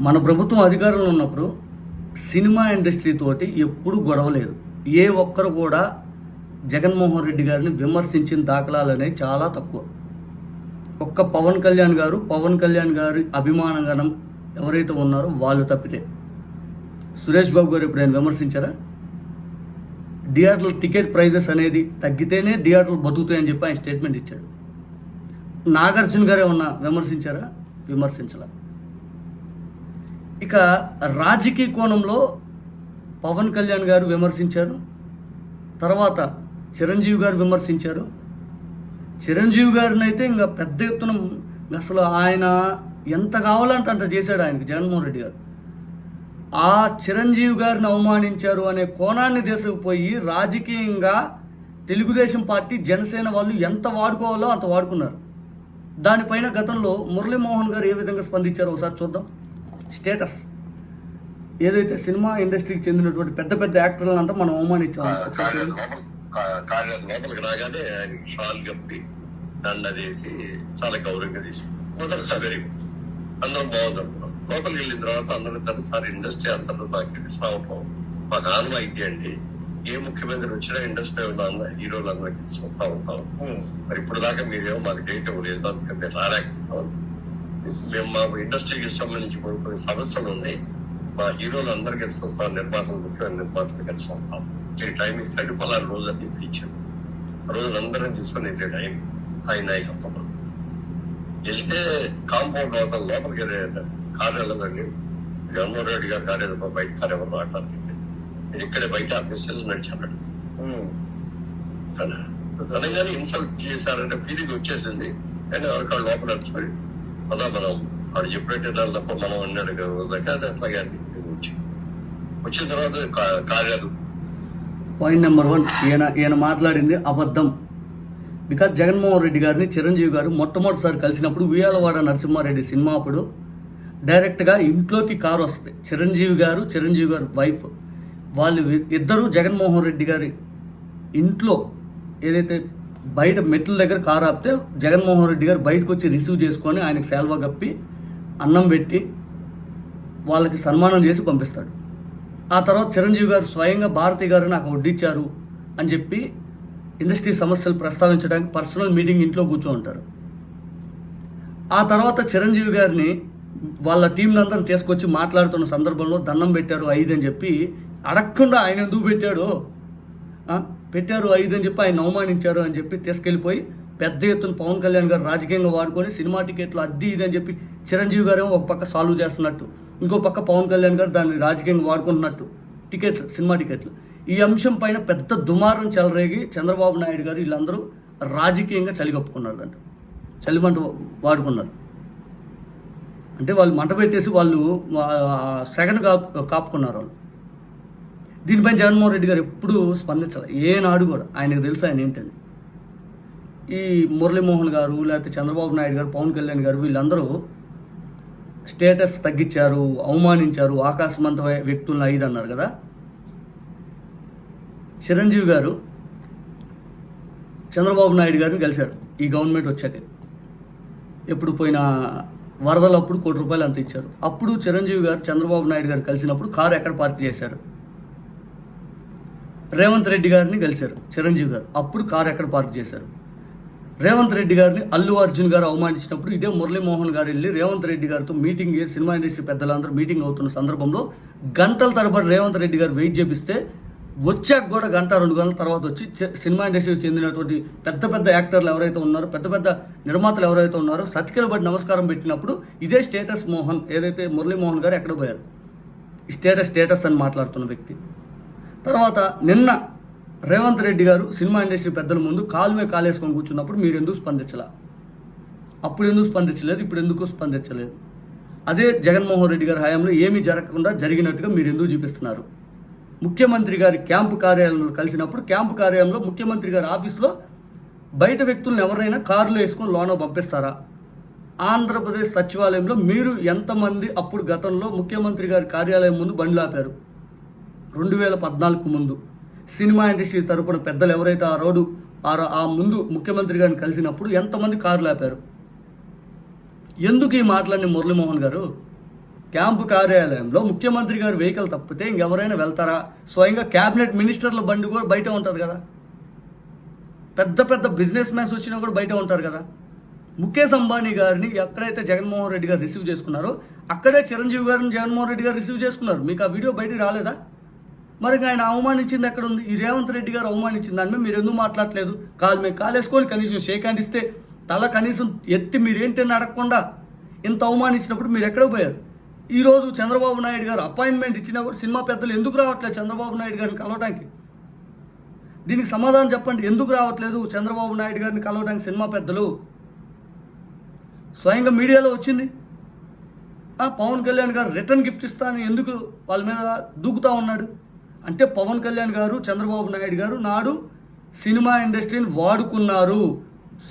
మన ప్రభుత్వం అధికారంలో ఉన్నప్పుడు సినిమా ఇండస్ట్రీ తోటి ఎప్పుడు గొడవ లేదు. ఏ ఒక్కరు కూడా జగన్మోహన్ రెడ్డి గారిని విమర్శించిన దాఖలాలు అనేవి చాలా తక్కువ. ఒక్క పవన్ కళ్యాణ్ గారు పవన్ కళ్యాణ్ గారి అభిమానగణం ఎవరైతే ఉన్నారో వాళ్ళు తప్పితే. సురేష్ బాబు గారు ఎప్పుడైనా విమర్శించారా? థియేటర్ల టికెట్ ప్రైజెస్ అనేది తగ్గితేనే థియేటర్లు బతుకుతాయని చెప్పి ఆయన స్టేట్మెంట్ ఇచ్చాడు. నాగార్జున గారే ఉన్న విమర్శించారా? విమర్శించలే. ఇక రాజకీయ కోణంలో పవన్ కళ్యాణ్ గారు విమర్శించారు. తర్వాత చిరంజీవి గారు విమర్శించారు. చిరంజీవి గారిని అయితే ఇంకా పెద్ద ఎత్తున అసలు ఆయన ఎంత కావాలంటే అంత చేశాడు ఆయనకి జగన్మోహన్ రెడ్డి గారు. ఆ చిరంజీవి గారిని అవమానించారు అనే కోణాన్ని తీసుకుపోయి రాజకీయంగా తెలుగుదేశం పార్టీ జనసేన వాళ్ళు ఎంత వాడుకోవాలో అంత వాడుకున్నారు. దానిపైన గతంలో మురళీమోహన్ గారు ఏ విధంగా స్పందించారో ఒకసారి చూద్దాం. స్టేటస్. ఏదైతే సినిమా ఇండస్ట్రీకి చెందినటువంటి పెద్ద పెద్ద యాక్టర్లను అంతా మనం అవమానించాం. లోపలికి రాగానే ఆయన షాల్ కప్పి దండ చేసి చాలా గౌరవంగా తీసి మొదటి సార్ వెరీ గుడ్ అందరం బాగుంది అనుకున్నాం. లోపలికి వెళ్ళిన తర్వాత అందరూ తన సార్ ఇండస్ట్రీ అందరూ నాకు తెలిసి రావటం మాకు ఆనవాయితీ అండి. ఏ ముఖ్యమంత్రి వచ్చినా ఇండస్ట్రీ ఉన్న హీరోలు అందరికీ తెలిసి వస్తా ఉంటాం మరి ఇప్పుడు దాకా మీరేమో మాకు డేట్ ఇవ్వలేదు. అందుకని రాలేకపోతాం మేము మా ఇండస్ట్రీకి సంబంధించి కొన్ని కొన్ని సమస్యలు ఉన్నాయి. మా హీరోలు అందరు కలిసి వస్తాం నిర్మాతలు ముఖ్యమైన నిర్మాతలు కలిసి వస్తాం. ఈ టైం ఇస్తాడు పలానా రోజు అని ఇచ్చాడు ఆ రోజు అందరం తీసుకొని వెళ్ళాడు ఆయన ఆయన నాయకత్వంలో. వెళ్తే కాంపౌండ్ అవతల లోపలికి వెళ్ళే కార్యాలయం దగ్గర జగన్మోహన్ రెడ్డి గారి కార్యాలయం బయట కార్యాలయం మాట్లాడుతుంది నేను ఇక్కడే బయట ఆ మెసేజ్ నడిచాడు అనగానే ఇన్సల్ట్ చేశారంటే ఫీలింగ్ వచ్చేసింది. అండ్ ఎవరికాడు లోపల నడిచిపోయి అదా మనం వాడు చెప్పినట్టు వినాలి తప్ప మనం అన్నాడు అట్లాగే వచ్చి. వచ్చిన తర్వాత కా- పాయింట్ నెంబర్ వన్ ఈయన ఈయన మాట్లాడింది అబద్ధం. బికాజ్ జగన్మోహన్ రెడ్డి గారిని చిరంజీవి గారు మొట్టమొదటిసారి కలిసినప్పుడు ఉయ్యాలవాడ నరసింహారెడ్డి సినిమా అప్పుడు డైరెక్ట్గా ఇంట్లోకి కారు వస్తుంది. చిరంజీవి గారు చిరంజీవి గారు వైఫ్ వాళ్ళు ఇద్దరు జగన్మోహన్ రెడ్డి గారి ఇంట్లో ఏదైతే బయట మెట్ల దగ్గర కారు ఆపితే జగన్మోహన్ రెడ్డి గారు బయటకు వచ్చి రిసీవ్ చేసుకొని ఆయనకు సేల్వా కప్పి అన్నం పెట్టి వాళ్ళకి సన్మానం చేసి పంపిస్తాడు. ఆ తర్వాత చిరంజీవి గారు స్వయంగా భారతి గారు నాకు వడ్డిచ్చారు అని చెప్పి ఇండస్ట్రీ సమస్యలు ప్రస్తావించడానికి పర్సనల్ మీటింగ్ ఇంట్లో కూర్చో ఉంటారు ఆ తర్వాత చిరంజీవి గారిని వాళ్ళ టీంలందరూ తీసుకొచ్చి మాట్లాడుతున్న సందర్భంలో దండం పెట్టారు ఐదు అని చెప్పి అడగకుండా ఆయన ఎందుకు పెట్టాడు? పెట్టారు ఐదు అని చెప్పి ఆయన అవమానించారు అని చెప్పి తీసుకెళ్ళిపోయి పెద్ద ఎత్తున పవన్ కళ్యాణ్ గారు రాజకీయంగా వాడుకొని సినిమా టికెట్లు అద్దీ ఇది అని చెప్పి చిరంజీవి గారు ఒక పక్క సాల్వ్ చేస్తున్నట్టు ఇంకో పక్క పవన్ కళ్యాణ్ గారు దాన్ని రాజకీయంగా వాడుకుంటున్నట్టు టికెట్లు సినిమా టికెట్లు. ఈ అంశం పైన పెద్ద దుమారం చెలరేగి చంద్రబాబు నాయుడు గారు వీళ్ళందరూ రాజకీయంగా చలిగొప్పుకున్నారు అంట చలిమంట వాడుకున్నారు. అంటే వాళ్ళు మంట పెట్టేసి వాళ్ళు సెగన్ కాపు కాపుకున్నారు వాళ్ళు. దీనిపైన జగన్మోహన్ రెడ్డి గారు ఎప్పుడూ స్పందించాలి. ఏనాడు కూడా. ఆయనకు తెలుసు ఆయన ఏంటని. ఈ మురళీమోహన్ గారు లేకపోతే చంద్రబాబు నాయుడు గారు పవన్ కళ్యాణ్ గారు వీళ్ళందరూ స్టేటస్ తగ్గించారు అవమానించారు ఆకాశమంత వ్యక్తులను ఐదు అన్నారు కదా. చిరంజీవి గారు చంద్రబాబు నాయుడు గారిని కలిశారు. ఈ గవర్నమెంట్ వచ్చాక. ఎప్పుడు పోయిన వరదలప్పుడు కోటి రూపాయలు అంత ఇచ్చారు. అప్పుడు చిరంజీవి గారు చంద్రబాబు నాయుడు గారు కలిసినప్పుడు కారు ఎక్కడ పార్క్ చేశారు? రేవంత్ రెడ్డి గారిని కలిశారు చిరంజీవి గారు. అప్పుడు కారు ఎక్కడ పార్క్ చేశారు? రేవంత్ రెడ్డి గారిని అల్లు అర్జున్ గారు అవమానించినప్పుడు ఇదే మురళీమోహన్ గారు వెళ్ళి రేవంత్ రెడ్డి గారితో మీటింగ్ చేసి సినిమా ఇండస్ట్రీ పెద్దలందరూ మీటింగ్ అవుతున్న సందర్భంలో గంటల తరబడి రేవంత్ రెడ్డి గారు వెయిట్ చేపిస్తే వచ్చాక కూడా గంట రెండు గంటల తర్వాత వచ్చి సినిమా ఇండస్ట్రీకి చెందినటువంటి పెద్ద పెద్ద యాక్టర్లు ఎవరైతే ఉన్నారో పెద్ద పెద్ద నిర్మాతలు ఎవరైతే ఉన్నారో సతికిలబడి నమస్కారం పెట్టినప్పుడు ఇదే స్టేటస్ మోహన్ ఏదైతే మురళీమోహన్ గారు ఎక్కడ పోయారు. ఈ స్టేటస్ స్టేటస్ అని మాట్లాడుతున్న వ్యక్తి. తర్వాత నిన్న రేవంత్ రెడ్డి గారు సినిమా ఇండస్ట్రీ పెద్దల ముందు కాలు మీద కాలేసుకొని కూర్చున్నప్పుడు మీరు ఎందుకు స్పందించలా? అప్పుడు ఎందుకు స్పందించలేదు ఇప్పుడు ఎందుకు స్పందించలేదు? అదే జగన్మోహన్ రెడ్డి గారి హయాంలో ఏమీ జరగకుండా జరిగినట్టుగా మీరు ఎందుకు చూపిస్తున్నారు? ముఖ్యమంత్రి గారి క్యాంపు కార్యాలయంలో కలిసినప్పుడు క్యాంపు కార్యాలయంలో ముఖ్యమంత్రి గారి ఆఫీస్లో బయట వ్యక్తులను ఎవరైనా కారులో వేసుకొని లోన పంపిస్తారా? ఆంధ్రప్రదేశ్ సచివాలయంలో మీరు ఎంతమంది అప్పుడు గతంలో ముఖ్యమంత్రి గారి కార్యాలయం ముందు బండ్లు ఆపారు? రెండు వేల పద్నాలుగు ముందు సినిమా ఇండస్ట్రీ తరపున పెద్దలు ఎవరైతే ఆ రోడ్డు ఆ ఆ ముందు ముఖ్యమంత్రి గారిని కలిసినప్పుడు ఎంతమంది కార్లు ఆపారు? ఎందుకు ఈ మాటలన్నీ మురళీమోహన్ గారు? క్యాంపు కార్యాలయంలో ముఖ్యమంత్రి గారు వెహికల్ తప్పితే ఇంకెవరైనా వెళ్తారా? స్వయంగా క్యాబినెట్ మినిస్టర్ల బండి కూడా బయట ఉంటుంది కదా. పెద్ద పెద్ద బిజినెస్ మ్యాన్స్ వచ్చినా కూడా బయట ఉంటారు కదా. ముఖేష్ అంబానీ గారిని ఎక్కడైతే జగన్మోహన్ రెడ్డి గారు రిసీవ్ చేసుకున్నారో అక్కడే చిరంజీవి గారిని జగన్మోహన్ రెడ్డి గారు రిసీవ్ చేసుకున్నారు. మీకు ఆ వీడియో బయటికి రాలేదా? మరి ఆయన అవమానించింది ఎక్కడ ఉంది ఈ రేవంత్ రెడ్డి గారు అవమానించింది. దాని మీద మీరు ఎందుకు మాట్లాడలేదు కాలు మేము కాలేసుకొని కనీసం షేక్ హ్యాండ్ ఇస్తే తల కనీసం ఎత్తి మీరేంటని అడగకుండా ఇంత అవమానించినప్పుడు మీరు ఎక్కడ పోయారు? ఈరోజు చంద్రబాబు నాయుడు గారు అపాయింట్మెంట్ ఇచ్చినా కూడా సినిమా పెద్దలు ఎందుకు రావట్లేదు చంద్రబాబు నాయుడు గారిని కలవడానికి దీనికి సమాధానం చెప్పండి. ఎందుకు రావట్లేదు చంద్రబాబు నాయుడు గారిని కలవడానికి సినిమా పెద్దలు? స్వయంగా మీడియాలో వచ్చింది. ఆ, పవన్ కళ్యాణ్ గారు రిటర్న్ గిఫ్ట్ ఇస్తాను ఎందుకు వాళ్ళ మీద దూకుతా ఉన్నాడు? అంటే పవన్ కళ్యాణ్ గారు చంద్రబాబు నాయుడు గారు నాడు సినిమా ఇండస్ట్రీని వాడుకున్నారు.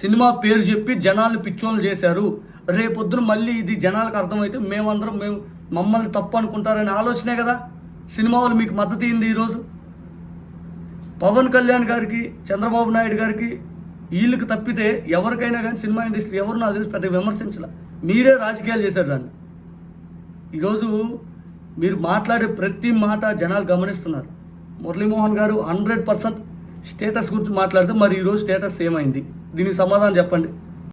సినిమా పేరు చెప్పి జనాల్ని పిచ్చోళ్ళు చేశారు. రేపొద్దున మళ్ళీ ఇది జనాలకు అర్థమైతే మేమందరం మేము మమ్మల్ని తప్పు అనుకుంటారనే ఆలోచనే కదా. సినిమా వాళ్ళు మీకు మద్దతు ఇయ్యింది ఈరోజు? పవన్ కళ్యాణ్ గారికి చంద్రబాబు నాయుడు గారికి వీళ్ళకి తప్పితే ఎవరికైనా కానీ సినిమా ఇండస్ట్రీ ఎవరు నాకు తెలిసి పెద్ద విమర్శించాల. మీరే రాజకీయాలు చేశారు దాన్ని. ఈరోజు మీరు మాట్లాడే ప్రతి మాట జనాలు గమనిస్తున్నారు. మురళీమోహన్ గారు హండ్రెడ్ పర్సెంట్ స్టేటస్ గురించి మాట్లాడితే మరి ఈరోజు స్టేటస్ ఏమైంది? దీనికి సమాధానం చెప్పండి.